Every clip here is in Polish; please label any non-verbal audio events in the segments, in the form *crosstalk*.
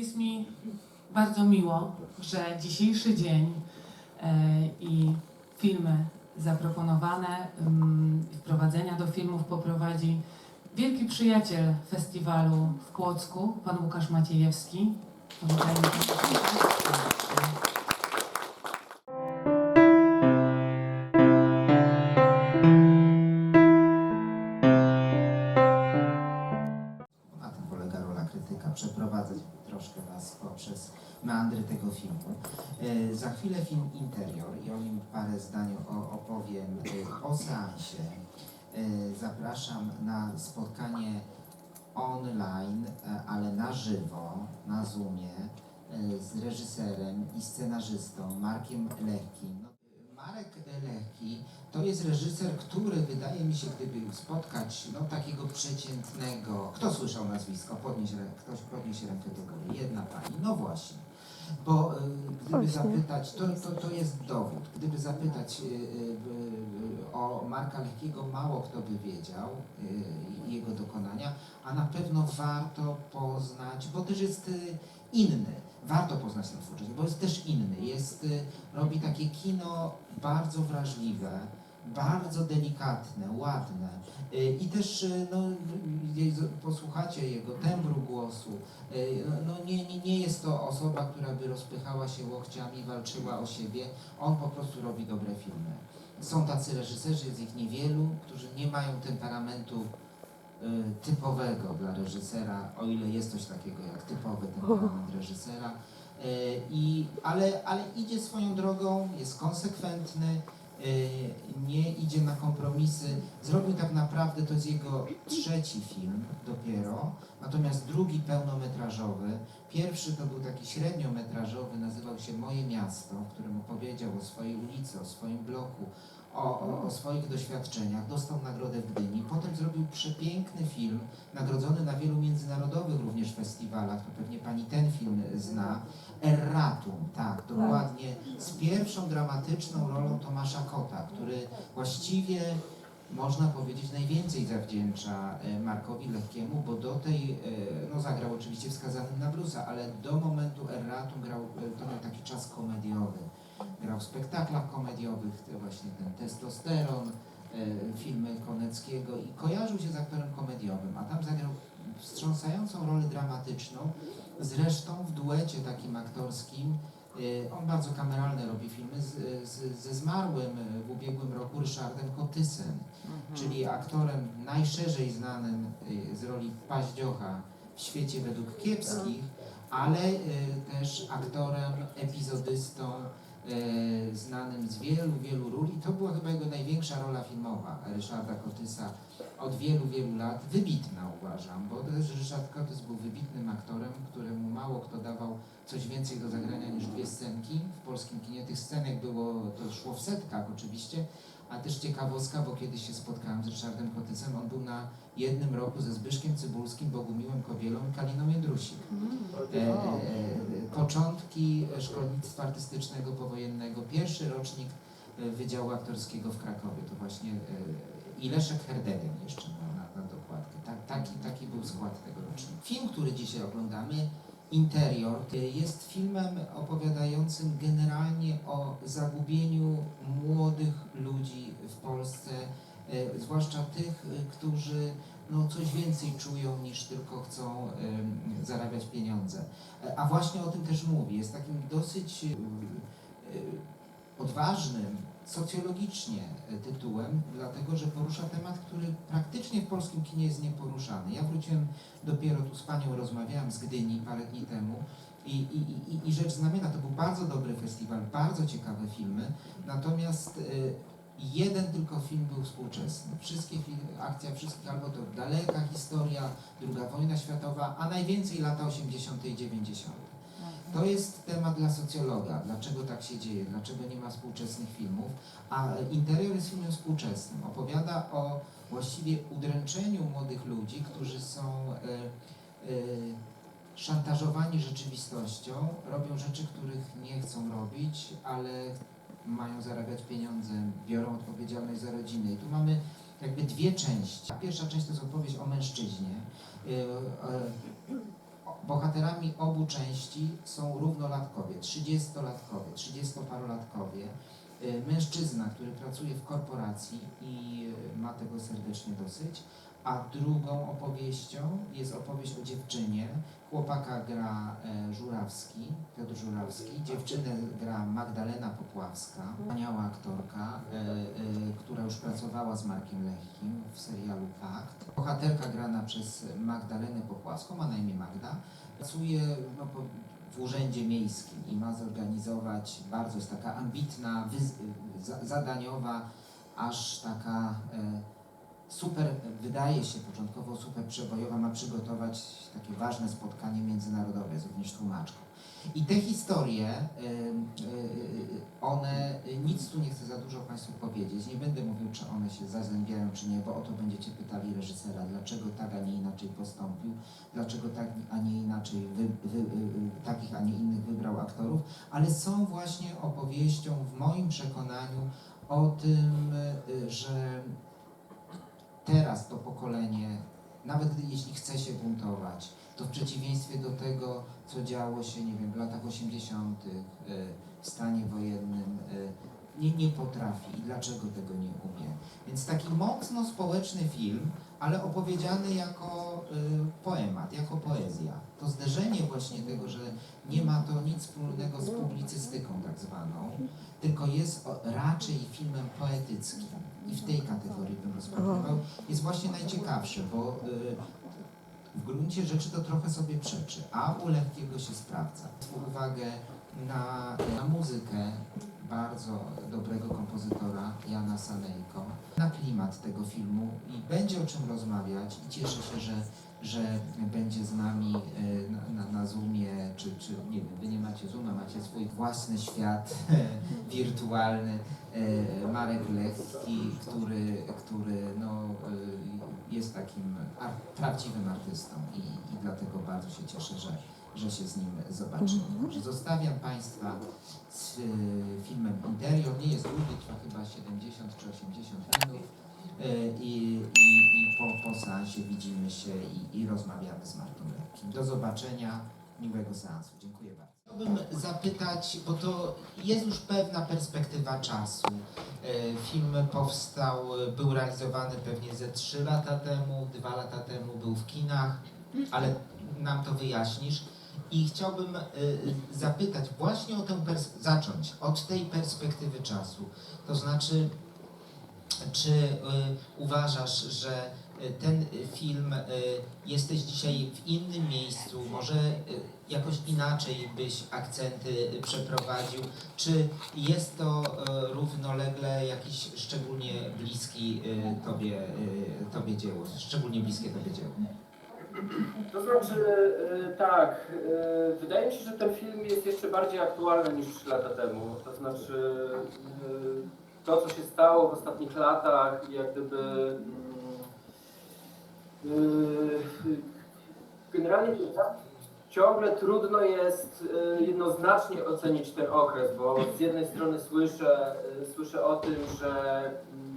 Jest mi bardzo miło, że dzisiejszy dzień e, i filmy zaproponowane, mm, wprowadzenia do filmów poprowadzi wielki przyjaciel festiwalu w Płocku, pan Łukasz Maciejewski. Powitajmy seansie. Zapraszam na spotkanie online, e, ale na żywo, na Zoomie, e, z reżyserem i scenarzystą Markiem Lechkim. No, Marek Lechki to jest reżyser, który wydaje mi się, gdyby spotkać no, takiego przeciętnego. Kto słyszał nazwisko? Podnieś. Ktoś podnieś rękę do góry. Jedna pani. No właśnie. Bo y, gdyby zapytać, to, to, to jest dowód. Gdyby zapytać y, y, o Marka Lechkiego, mało kto by wiedział jego dokonania, a na pewno warto poznać, bo też jest inny. Warto poznać tę twórczość, bo jest też inny. Jest, robi takie kino bardzo wrażliwe, bardzo delikatne, ładne. Y, I też y, no, y, posłuchacie jego tembru głosu. No, nie, nie, nie jest to osoba, która by rozpychała się łokciami, walczyła o siebie. On po prostu robi dobre filmy. Są tacy reżyserzy, jest ich niewielu, którzy nie mają temperamentu typowego dla reżysera, o ile jest coś takiego jak typowy temperament *laughs* reżysera. I, ale, ale idzie swoją drogą, jest konsekwentny, nie idzie na kompromisy. Zrobił tak naprawdę, to jest jego trzeci film dopiero, natomiast drugi pełnometrażowy. Pierwszy to był taki średniometrażowy, nazywał się Moje Miasto, w którym opowiedział o swojej ulicy, o swoim bloku, o, o, swoich doświadczeniach. Dostał nagrodę w Gdyni. Potem zrobił przepiękny film, nagrodzony na wielu międzynarodowych również festiwalach. To pewnie pani ten film zna. Erratum, tak, dokładnie. Z pierwszą dramatyczną rolą Tomasza Kota, który właściwie można powiedzieć najwięcej zawdzięcza e, Markowi Lechkiemu, bo do tej, e, no zagrał oczywiście wskazanym na bluesa, ale do momentu Erratum grał, e, to miał taki czas komediowy. Grał w spektaklach komediowych, właśnie ten testosteron, e, filmy Koneckiego i kojarzył się z aktorem komediowym, a tam zagrał wstrząsającą rolę dramatyczną, zresztą w duecie takim aktorskim. e, On bardzo kameralne robi filmy z, z, ze zmarłym e, w ubiegłym roku Ryszardem Kotysem, czyli aktorem najszerzej znanym z roli Paździocha w świecie według kiepskich, ale y, też aktorem, epizodystą znanym z wielu, wielu ról i to była chyba jego największa rola filmowa Ryszarda Kotysa od wielu, wielu lat. Wybitna uważam, bo też Ryszard Kotys był wybitnym aktorem, któremu mało kto dawał coś więcej do zagrania niż dwie scenki w polskim kinie. Tych scenek było, to szło w setkach oczywiście, a też ciekawostka, bo kiedyś się spotkałem z Ryszardem Kotysem, on był na jednym roku ze Zbyszkiem Cybulskim, Bogumiłem Kobielą i Kaliną Jędrusik. E, e, e, początki szkolnictwa artystycznego powojennego, pierwszy rocznik e, Wydziału Aktorskiego w Krakowie, to właśnie e, i Leszek Herdegen jeszcze na, na, na dokładkę. Tak, taki, taki był skład tego rocznika. Film, który dzisiaj oglądamy, Interior, e, jest filmem opowiadającym generalnie o zagubieniu młodych ludzi w Polsce, e, zwłaszcza tych, e, którzy no, coś więcej czują niż tylko chcą em, zarabiać pieniądze. E, A właśnie o tym też mówi. Jest takim dosyć e, e, odważnym socjologicznie e, tytułem, dlatego że porusza temat, który praktycznie w polskim kinie jest nieporuszany. Ja wróciłem dopiero tu z panią, rozmawiałem z Gdyni parę dni temu i, i, i, i rzecz znamienna, to był bardzo dobry festiwal, bardzo ciekawe filmy, natomiast e, jeden tylko film był współczesny. Wszystkie akcja wszystkich, albo to daleka historia, druga wojna światowa, a najwięcej lata 80. i 90. To jest temat dla socjologa, dlaczego tak się dzieje, dlaczego nie ma współczesnych filmów, a interior jest filmem współczesnym. Opowiada o właściwie udręczeniu młodych ludzi, którzy są e, e, szantażowani rzeczywistością, robią rzeczy, których nie chcą robić, ale mają zarabiać pieniądze, biorą odpowiedzialność za rodzinę. I tu mamy jakby dwie części. Pierwsza część to jest opowieść o mężczyźnie. E, e, bohaterami obu części są równolatkowie, 30-latkowie, 30-parolatkowie. Y, Mężczyzna, który pracuje w korporacji i y, ma tego serdecznie dosyć, a drugą opowieścią jest opowieść o dziewczynie. Chłopaka gra e, Żurawski, Piotr Żurawski, dziewczynę gra Magdalena Popławska, wspaniała aktorka, e, e, która już pracowała z Markiem Lechkim w serialu Pakt. Bohaterka grana przez Magdalenę Popławską, ma na imię Magda, pracuje no, po, w urzędzie miejskim i ma zorganizować, bardzo jest taka ambitna, zadaniowa, aż taka e, super, wydaje się początkowo super przebojowa, ma przygotować takie ważne spotkanie międzynarodowe z również tłumaczką. I te historie, y, y, y, one, nic tu nie chcę za dużo Państwu powiedzieć, nie będę mówił, czy one się zazębiają, czy nie, bo o to będziecie pytali reżysera, dlaczego tak, a nie inaczej postąpił, dlaczego tak, a nie inaczej, wy, wy, takich, a nie innych wybrał aktorów, ale są właśnie opowieścią w moim przekonaniu o tym, że teraz to pokolenie, nawet jeśli chce się buntować, to w przeciwieństwie do tego, co działo się, nie wiem, w latach 80. y, w stanie wojennym, y, nie, nie potrafi i dlaczego tego nie umie. Więc taki mocno społeczny film, ale opowiedziany jako y, poemat, jako poezja. To zderzenie właśnie tego, że nie ma to nic wspólnego z publicystyką tak zwaną, tylko jest raczej filmem poetyckim. I w tej kategorii bym rozpatrywał. Jest właśnie najciekawsze, bo y, w gruncie rzeczy to trochę sobie przeczy, a u Lechkiego się sprawdza. Zwróć uwagę na, na muzykę bardzo dobrego kompozytora Jana Sanejko, na klimat tego filmu i będzie o czym rozmawiać i cieszę się, że, że będzie z nami e, na, na, na Zoomie, czy, czy nie wiem, wy nie macie Zooma, macie swój własny świat *laughs* wirtualny. e, Marek Lechki, który, który no, e, jest takim ar- prawdziwym artystą i, i dlatego bardzo się cieszę, że, że się z nim zobaczymy. Także Zostawiam Państwa z filmem Interior. Nie jest długi, trwa chyba 70 czy 80 minut. E, I, i, i po, po seansie widzimy się i, i rozmawiamy z Markiem Lechkim. Do zobaczenia, miłego seansu. Dziękuję bardzo. Chciałbym zapytać, bo to jest już pewna perspektywa czasu. E, Film powstał, był realizowany pewnie ze 3 lata temu, 2 lata temu był w kinach, ale nam to wyjaśnisz. I chciałbym e, zapytać właśnie o tę, zacząć od tej perspektywy czasu. To znaczy, czy e, uważasz, że e, ten film, e, jesteś dzisiaj w innym miejscu, może e, jakoś inaczej byś akcenty przeprowadził? Czy jest to e, równolegle jakiś szczególnie bliski e, tobie, e, tobie dzieło, szczególnie bliskie tobie dzieło? To znaczy, e, tak, wydaje mi się, że ten film jest jeszcze bardziej aktualny niż 3 lata temu. To znaczy, to co się stało w ostatnich latach, jak gdyby. e, Generalnie ciągle trudno jest e, jednoznacznie ocenić ten okres, bo z jednej strony słyszę, e, słyszę o tym, że mm,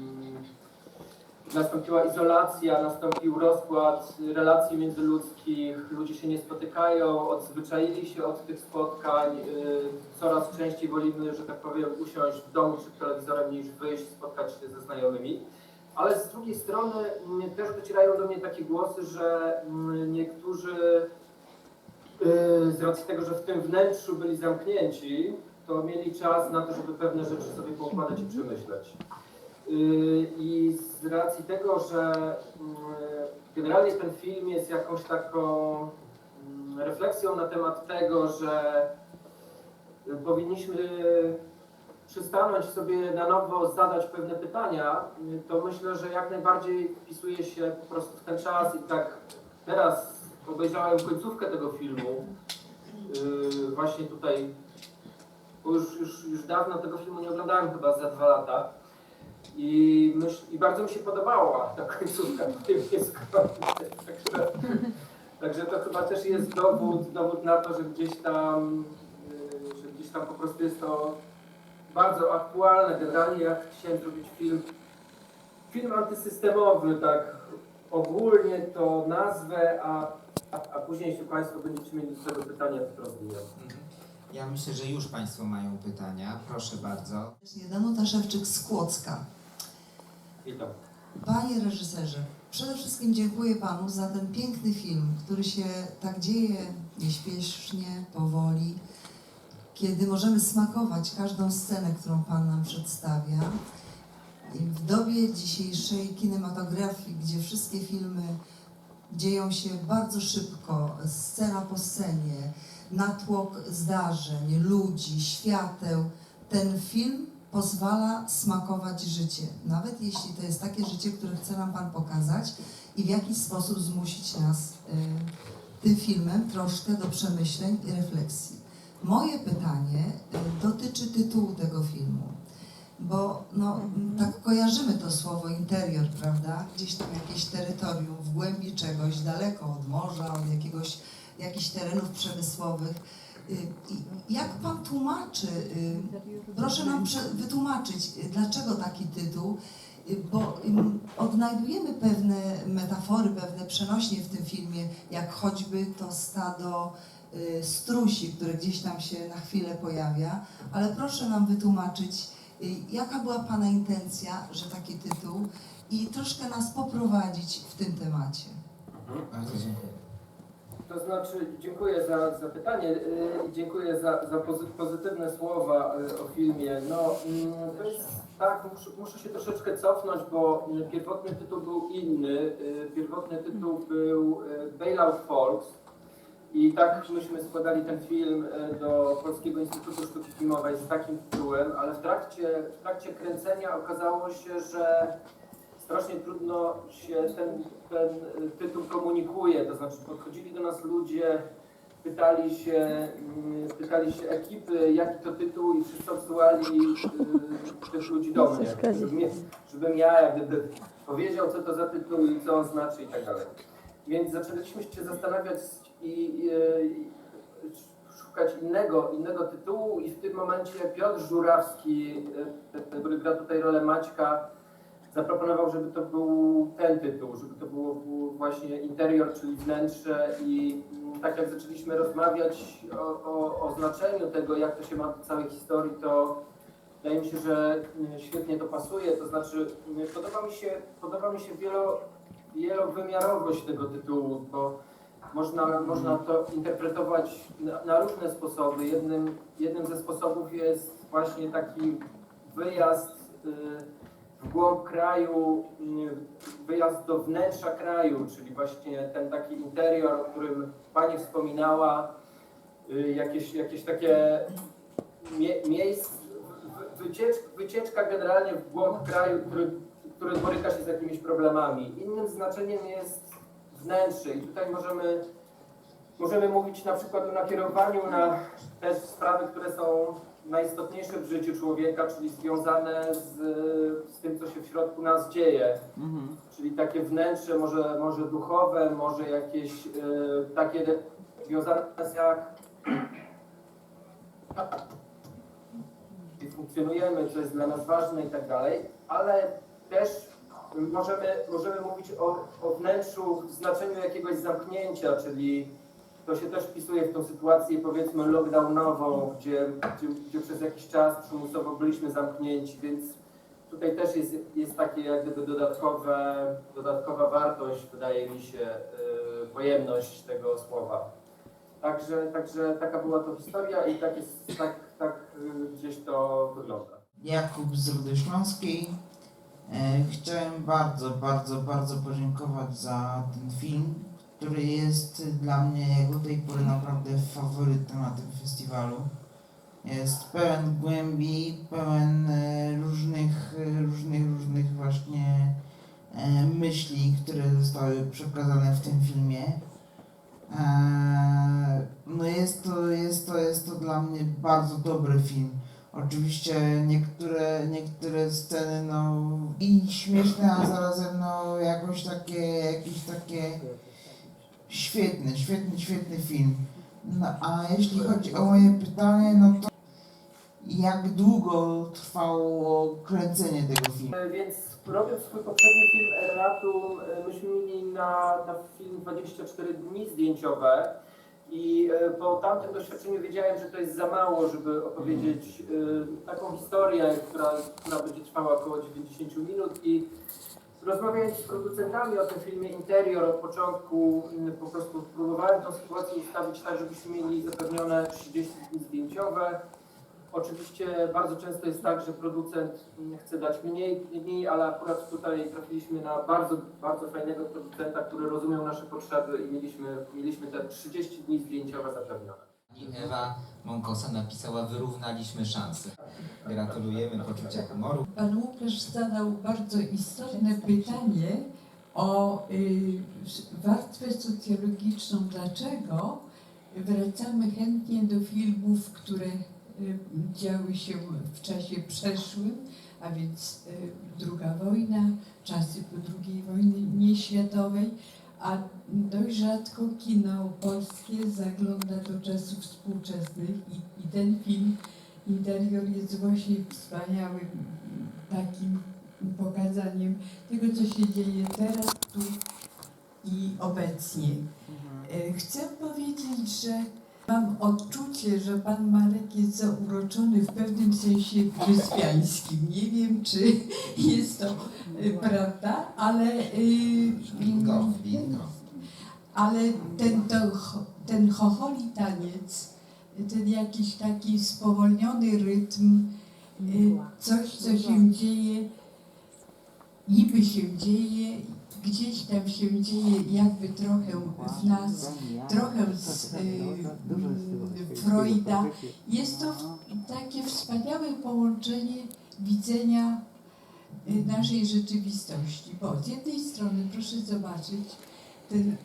nastąpiła izolacja, nastąpił rozkład relacji międzyludzkich, ludzie się nie spotykają, odzwyczaili się od tych spotkań, y, coraz częściej wolimy, że tak powiem, usiąść w domu przed telewizorem niż wyjść, spotkać się ze znajomymi. Ale z drugiej strony też docierają do mnie takie głosy, że niektórzy y, z racji tego, że w tym wnętrzu byli zamknięci, to mieli czas na to, żeby pewne rzeczy sobie poukładać i przemyśleć. Yy, I z racji tego, że mm, generalnie ten film jest jakąś taką mm, refleksją na temat tego, że powinniśmy przystanąć sobie na nowo zadać pewne pytania, to myślę, że jak najbardziej wpisuje się po prostu w ten czas i tak teraz obejrzałem końcówkę tego filmu, yy, właśnie tutaj, bo już, już, już dawno tego filmu nie oglądałem, chyba za dwa lata. I, myśl, I bardzo mi się podobała ta końcówka jest także, także to chyba też jest dowód, dowód na to, że gdzieś tam yy, że gdzieś tam po prostu jest to bardzo aktualne. Generalnie jak chciałem zrobić film, film antysystemowy, tak ogólnie to nazwę, a a, a później, jeśli Państwo będziecie mieli do tego pytania, to rozwiję. Mhm. Ja myślę, że już Państwo mają pytania. Proszę bardzo. Danuta Szewczyk z Kłodzka. Panie reżyserze, przede wszystkim dziękuję Panu za ten piękny film, który się tak dzieje nieśpiesznie, powoli, kiedy możemy smakować każdą scenę, którą Pan nam przedstawia. W dobie dzisiejszej kinematografii, gdzie wszystkie filmy dzieją się bardzo szybko, scena po scenie, natłok zdarzeń, ludzi, świateł, ten film pozwala smakować życie, nawet jeśli to jest takie życie, które chce nam Pan pokazać i w jakiś sposób zmusić nas y, tym filmem troszkę do przemyśleń i refleksji. Moje pytanie y, dotyczy tytułu tego filmu, bo no, m, tak kojarzymy to słowo interior, prawda? Gdzieś tam jakieś terytorium w głębi czegoś, daleko od morza, od jakiegoś, jakichś terenów przemysłowych. Y, Jak Pan tłumaczy y, Proszę nam wytłumaczyć, y, dlaczego taki tytuł, bo odnajdujemy pewne metafory, pewne przenośnie w tym filmie, jak choćby to stado strusi, które gdzieś tam się na chwilę pojawia, ale proszę nam wytłumaczyć, jaka była Pana intencja, że taki tytuł i troszkę nas poprowadzić w tym temacie. Bardzo dziękuję. To znaczy, dziękuję za, za pytanie yy, i dziękuję za, za pozy, pozytywne słowa yy, o filmie. No, mm, to jest tak, muszę, muszę się troszeczkę cofnąć, bo yy, pierwotny tytuł był inny. Pierwotny tytuł był Bailout Folks. I tak myśmy składali ten film do Polskiego Instytutu Sztuki Filmowej z takim tytułem, ale w trakcie, w trakcie kręcenia okazało się, że strasznie trudno się ten, ten y, tytuł komunikuje, to znaczy podchodzili do nas ludzie, pytali się, mm, pytali się ekipy, jaki to tytuł i wszyscy odsyłali y, tych ludzi do mnie, żebym, ja- żebym ja jak gdyby powiedział, co to za tytuł i co on znaczy i tak dalej. Więc zaczęliśmy się zastanawiać i, i, i szukać innego, innego tytułu i w tym momencie Piotr Żurawski, y, który gra tutaj rolę Maćka, zaproponował, żeby to był ten tytuł, żeby to było, było właśnie interior, czyli wnętrze i mm, tak jak zaczęliśmy rozmawiać o, o, o znaczeniu tego, jak to się ma do całej historii, to wydaje mi się, że mm, świetnie to pasuje, to znaczy mm, podoba mi się, podoba mi się wielo, wielowymiarowość tego tytułu, bo można, można to interpretować na, na różne sposoby. Jednym, jednym ze sposobów jest właśnie taki wyjazd y, w głąb kraju, mm, wyjazd do wnętrza kraju, czyli właśnie ten taki interior, o którym Pani wspominała, y, jakieś, jakieś takie mie miejsce, wycieczka, wycieczka generalnie w głąb kraju, który, który boryka się z jakimiś problemami. Innym znaczeniem jest wnętrze i tutaj możemy, możemy mówić na przykład o nakierowaniu na te sprawy, które są najistotniejsze w życiu człowieka, czyli związane z, z tym, co się w środku nas dzieje. Czyli takie wnętrze, może, może duchowe, może jakieś e, takie związane z jak funkcjonujemy, co jest dla nas ważne i tak dalej, ale też możemy, możemy mówić o, o wnętrzu w znaczeniu jakiegoś zamknięcia, czyli to się też wpisuje w tą sytuację powiedzmy lockdownową, gdzie, gdzie, gdzie przez jakiś czas przymusowo byliśmy zamknięci, więc tutaj też jest, jest takie jak gdyby dodatkowe, dodatkowa wartość, wydaje mi się, yy, pojemność tego słowa. Także, także taka była to historia i tak, jest, tak, tak yy, gdzieś to wygląda. Jakub z Rudy Śląskiej. E, chciałem bardzo, bardzo, bardzo podziękować za ten film, który jest dla mnie jak do tej pory naprawdę faworytem na tym festiwalu. Jest pełen głębi, pełen e, różnych, różnych, różnych właśnie e, myśli, które zostały przekazane w tym filmie. E, No jest to, jest to, jest to dla mnie bardzo dobry film. Oczywiście niektóre, niektóre sceny no i śmieszne, a zarazem no jakoś takie, jakieś takie świetny, świetny, świetny film. No a jeśli chodzi o moje pytanie, no to jak długo trwało kręcenie tego filmu? E, Więc robiąc swój poprzedni film Erratum, y, myśmy mieli na, na film 24 dni zdjęciowe i y, po tamtym doświadczeniu wiedziałem, że to jest za mało, żeby opowiedzieć taką historię, która, która będzie trwała około 90 minut i Rozmawiając z producentami o tym filmie Interior od początku, mm, po prostu próbowałem tę sytuację ustawić tak, żebyśmy mieli zapewnione 30 dni zdjęciowe. Oczywiście bardzo często jest tak, że producent mm, chce dać mniej dni, ale akurat tutaj trafiliśmy na bardzo, bardzo fajnego producenta, który rozumiał nasze potrzeby i mieliśmy, mieliśmy te 30 dni zdjęciowe zapewnione. I Ewa Mąkosa napisała Wyrównaliśmy szanse. Gratulujemy poczucia humoru. Pan Łukasz zadał bardzo istotne pytanie o y, warstwę socjologiczną. Dlaczego wracamy chętnie do filmów, które y, działy się w czasie przeszłym, a więc y, druga wojna, czasy po II wojnie światowej, a dość rzadko kino polskie zagląda do czasów współczesnych i, i ten film Interior jest właśnie wspaniałym takim pokazaniem tego, co się dzieje teraz, tu i obecnie. E, Chcę powiedzieć, że mam odczucie, że pan Marek jest zauroczony w pewnym sensie wyspiańskim. Nie wiem, czy *laughs* jest to e, prawda, ale y, Bingo, bingo. ale ten, to, ten chocholi taniec, ten jakiś taki spowolniony rytm, y, coś, co się dzieje, niby się dzieje, gdzieś tam się dzieje jakby trochę w nas, trochę z y, y, Freuda. Jest to takie wspaniałe połączenie widzenia y, naszej rzeczywistości, bo z jednej strony proszę zobaczyć ten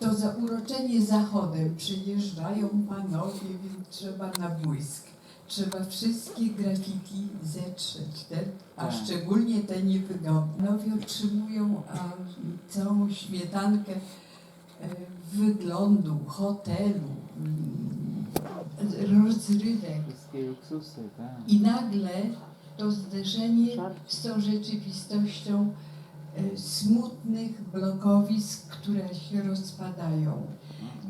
to zauroczenie zachodem przyjeżdżają panowie, więc trzeba na błysk. Trzeba wszystkie grafiki zetrzeć, te, a Tak. szczególnie te niewygodne. Panowie otrzymują a, całą śmietankę wyglądu, hotelu, mm, rozrywek. Wszystkie luksusy, tak. I nagle to zderzenie z tą rzeczywistością e, smutnych blokowisk, które się rozpadają.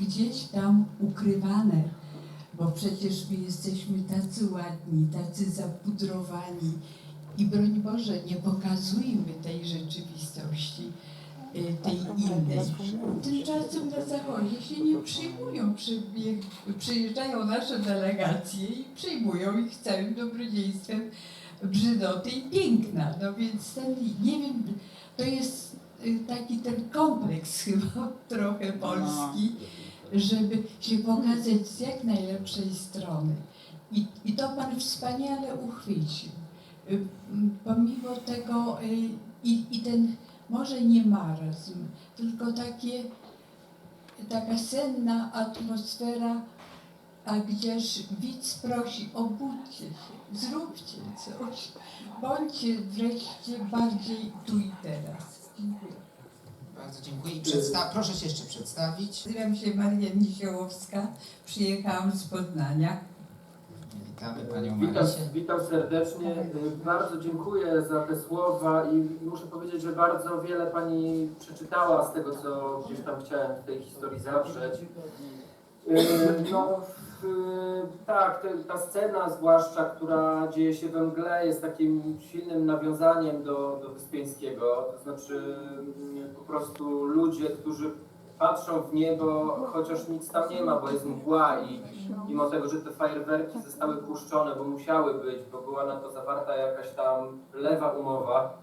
Gdzieś tam ukrywane, bo przecież my jesteśmy tacy ładni, tacy zapudrowani i broń Boże, nie pokazujmy tej rzeczywistości, tej innej. Tymczasem na Zachodzie się nie przyjmują, przyjeżdżają nasze delegacje i przyjmują ich całym dobrodziejstwem brzydoty i piękna. No więc ten, nie wiem, to jest y, taki ten kompleks *laughs* chyba trochę polski, żeby się pokazać z jak najlepszej strony. I, i to Pan wspaniale uchwycił. Y, Pomimo tego y, i, i ten może nie marazm, tylko takie, taka senna atmosfera, a gdzież widz prosi, obudźcie się, zróbcie coś, bądźcie wreszcie bardziej tu i teraz. Dziękuję. Bardzo dziękuję. I przedsta- proszę się jeszcze przedstawić. Nazywam się Maria Nisiołowska, przyjechałam z Poznania. Witamy Panią Witam, witam serdecznie. Y, Bardzo dziękuję za te słowa i muszę powiedzieć, że bardzo wiele Pani przeczytała z tego, co gdzieś tam chciałem w tej historii zawrzeć. Y, No, tak, ta scena zwłaszcza, która dzieje się we mgle, jest takim silnym nawiązaniem do, do Wyspiańskiego. To znaczy mm, po prostu ludzie, którzy patrzą w niebo, chociaż nic tam nie ma, bo jest mgła i mimo tego, że te fajerwerki zostały puszczone, bo musiały być, bo była na to zawarta jakaś tam lewa umowa,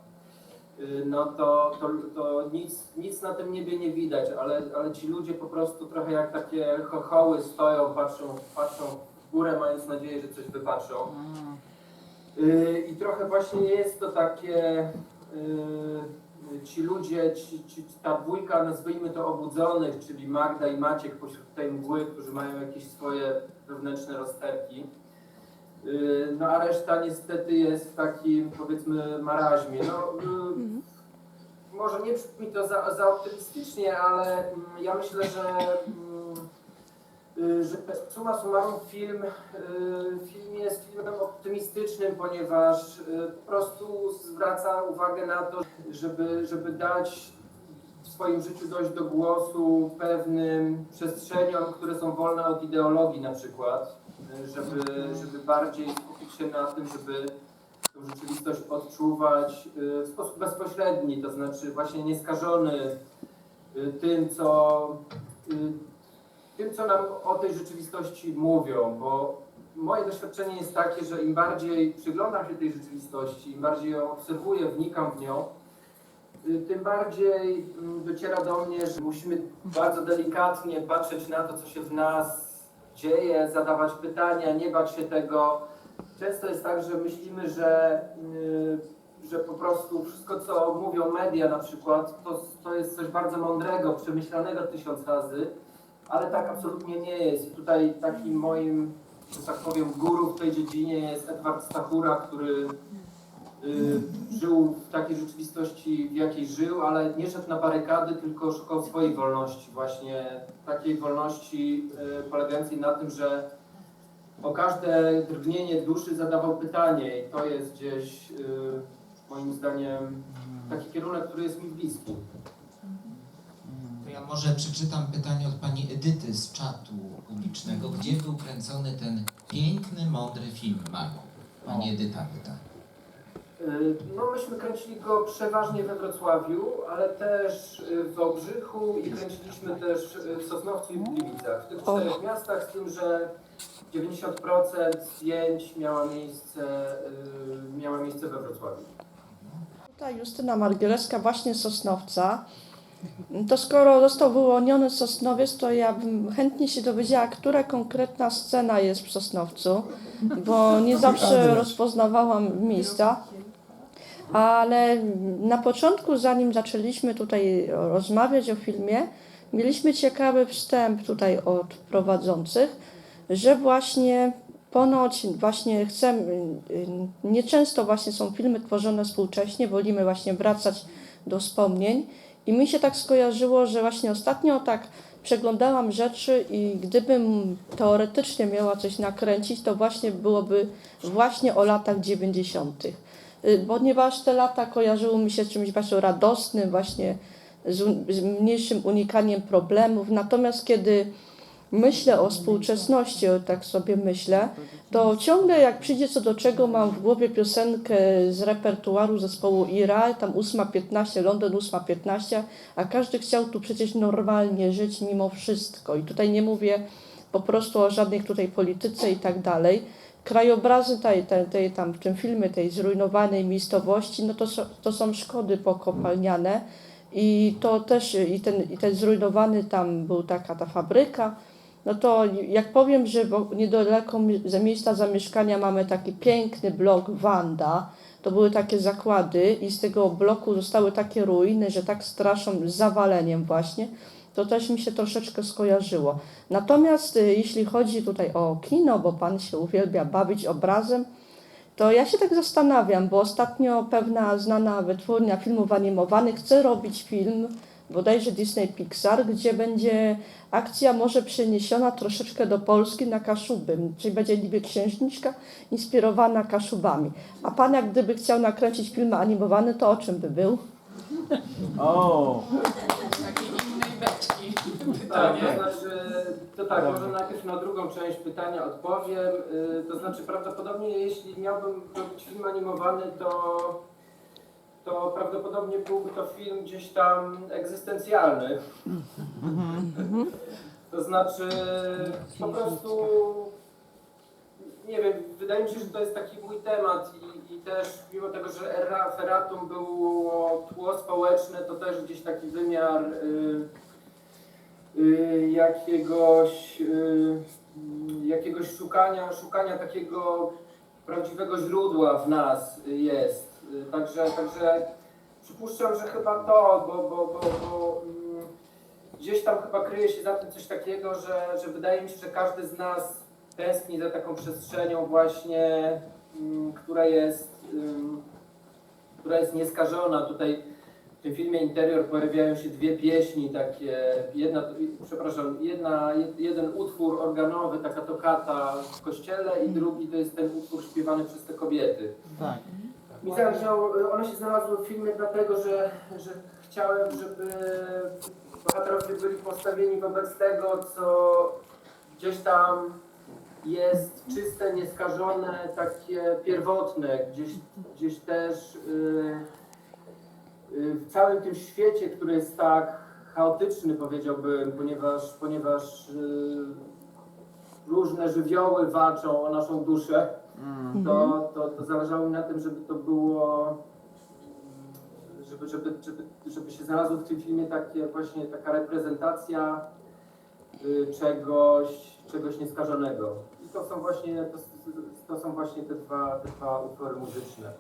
y, no to, to, to nic, nic na tym niebie nie widać, ale, ale ci ludzie po prostu trochę jak takie chochoły stoją, patrzą, patrzą w górę, mając nadzieję, że coś wypatrzą. Y, I trochę właśnie jest to takie, y, ci ludzie, ci, ci, ta dwójka, nazwijmy to obudzonych, czyli Magda i Maciek pośród tej mgły, którzy mają jakieś swoje wewnętrzne rozterki. Y, No a reszta niestety jest w takim powiedzmy maraźmie. No, y, może nie brzmi to za, za optymistycznie, ale mm, ja myślę, że mm, że summa summarum film, y, film jest filmem optymistycznym, ponieważ y, po prostu zwraca uwagę na to, żeby, żeby dać w swoim życiu dojść do głosu pewnym przestrzeniom, które są wolne od ideologii na przykład, y, żeby, żeby bardziej skupić się na tym, żeby tą rzeczywistość odczuwać y, w sposób bezpośredni, to znaczy właśnie nieskażony y, tym, co, y, tym, co nam o tej rzeczywistości mówią, bo moje doświadczenie jest takie, że im bardziej przyglądam się tej rzeczywistości, im bardziej ją obserwuję, wnikam w nią, y, tym bardziej mm, dociera do mnie, że musimy bardzo delikatnie patrzeć na to, co się w nas dzieje, zadawać pytania, nie bać się tego. Często jest tak, że myślimy, że, y, że po prostu wszystko, co mówią media na przykład, to, to jest coś bardzo mądrego, przemyślanego tysiąc razy, ale tak absolutnie nie jest. Tutaj takim moim, że tak powiem, guru w tej dziedzinie jest Edward Stachura, który y, żył w takiej rzeczywistości, w jakiej żył, ale nie szedł na barykady, tylko szukał swojej wolności, właśnie takiej wolności y, polegającej na tym, że o każde drgnienie duszy zadawał pytanie i to jest gdzieś y, moim zdaniem taki kierunek, który jest mi bliski. Ja może przeczytam pytanie od pani Edyty z czatu publicznego. Gdzie był kręcony ten piękny, mądry film, mamo? Pani Edyta pyta. Y, No myśmy kręcili go przeważnie we Wrocławiu, ale też y, w Wałbrzychu i kręciliśmy też y, w Sosnowcu i w Gliwicach. W tych czterech miastach, z tym, że 90% zdjęć miała miejsce, miała miejsce we Wrocławiu. Tutaj Justyna Margielewska, właśnie z Sosnowca. To skoro został wyłoniony Sosnowiec, to ja bym chętnie się dowiedziała, która konkretna scena jest w Sosnowcu, bo nie zawsze rozpoznawałam miejsca. Ale na początku, zanim zaczęliśmy tutaj rozmawiać o filmie, mieliśmy ciekawy wstęp tutaj od prowadzących, że właśnie ponoć właśnie chcemy, nieczęsto właśnie są filmy tworzone współcześnie, wolimy właśnie wracać do wspomnień i mi się tak skojarzyło, że właśnie ostatnio tak przeglądałam rzeczy i gdybym teoretycznie miała coś nakręcić, to właśnie byłoby właśnie o latach 90. Y, Ponieważ te lata kojarzyły mi się z czymś właśnie radosnym, właśnie z, z mniejszym unikaniem problemów. Natomiast kiedy myślę o współczesności, tak sobie myślę, to ciągle jak przyjdzie co do czego, mam w głowie piosenkę z repertuaru zespołu Ira, tam 8.15, Londyn 8.15, a każdy chciał tu przecież normalnie żyć mimo wszystko. I tutaj nie mówię po prostu o żadnej tutaj polityce i tak dalej. Krajobrazy tej, tej, tej, tam w tym filmie, tej zrujnowanej miejscowości, no to, to są szkody pokopalniane i to też, i ten, i ten zrujnowany tam był taka ta fabryka, no to jak powiem, że niedaleko ze miejsca zamieszkania mamy taki piękny blok Wanda, to były takie zakłady i z tego bloku zostały takie ruiny, że tak straszą zawaleniem właśnie, to też mi się troszeczkę skojarzyło. Natomiast y, jeśli chodzi tutaj o kino, bo Pan się uwielbia bawić obrazem, to ja się tak zastanawiam, bo ostatnio pewna znana wytwórnia filmów animowanych chce robić film, bodajże Disney Pixar, gdzie będzie akcja może przeniesiona troszeczkę do Polski na Kaszuby, czyli będzie niby księżniczka inspirowana Kaszubami. A Pan jak gdyby chciał nakręcić film animowany, to o czym by był? O, Takiej innej beczki Tak, pytanie. to znaczy, to tak, może najpierw na drugą część pytania odpowiem. Y, To znaczy prawdopodobnie jeśli miałbym robić film animowany, to, to prawdopodobnie byłby to film gdzieś tam egzystencjalny. To znaczy po prostu nie wiem, wydaje mi się, że to jest taki mój temat i, i też mimo tego, że Erra Ferratum było tło społeczne, to też gdzieś taki wymiar y, y, jakiegoś, y, jakiegoś szukania, szukania takiego prawdziwego źródła w nas jest. Także, także przypuszczam, że chyba to, bo, bo, bo, bo mm, gdzieś tam chyba kryje się za tym coś takiego, że, że wydaje mi się, że każdy z nas tęskni za taką przestrzenią właśnie, mm, która jest, ym, która jest nieskażona. Tutaj w tym filmie Interior pojawiają się dwie pieśni, takie, jedna, przepraszam, jedna, jed- jeden utwór organowy, taka tokata w kościele i drugi to jest ten utwór śpiewany przez te kobiety. Tak. Zależało, one się znalazły w filmie dlatego, że, że chciałem, żeby bohaterowie byli postawieni wobec tego, co gdzieś tam jest czyste, nieskażone, takie pierwotne, gdzieś, gdzieś też yy, yy, w całym tym świecie, który jest tak chaotyczny, powiedziałbym, ponieważ, ponieważ yy, różne żywioły walczą o naszą duszę, to, to, to zależało mi na tym, żeby to było, żeby, żeby, żeby, żeby się znalazło w tym filmie takie właśnie taka reprezentacja y, czegoś, czegoś nieskażonego. I to są właśnie, to, to są właśnie te dwa, te dwa utwory muzyczne.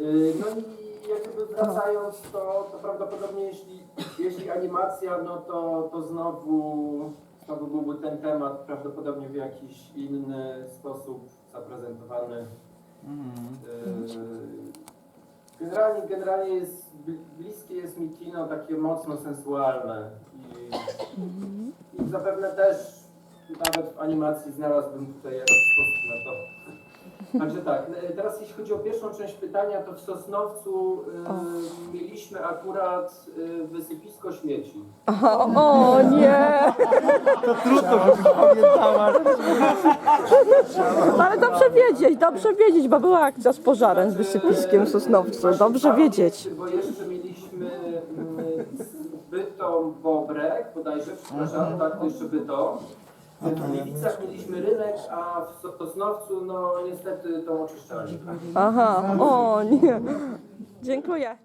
Y, No i jak gdyby wracając, to, to prawdopodobnie jeśli, jeśli animacja, no to, to znowu, znowu byłby ten temat prawdopodobnie w jakiś inny sposób zaprezentowany. Yy, Generalnie, generalnie jest, bl- bliskie jest mi kino takie mocno sensualne i, i zapewne też nawet w animacji znalazłbym tutaj jakiś sposób na to. Także tak, e, teraz jeśli chodzi o pierwszą część pytania, to w Sosnowcu y, mieliśmy akurat y, wysypisko śmieci. Aha, o nie! Trudno, żebyś pamiętała. Ale dobrze wiedzieć, dobrze wiedzieć, bo była akcja z pożarem z wysypiskiem w Sosnowcu. Dobrze wiedzieć. Bo jeszcze mieliśmy mm, Bytom Bobrek, bodajże, przepraszam, tak, to jeszcze Bytom. W Gliwicach mieliśmy rynek, a w Sosnowcu, no niestety tą oczyszczalnię. Aha, o nie. Dziękuję.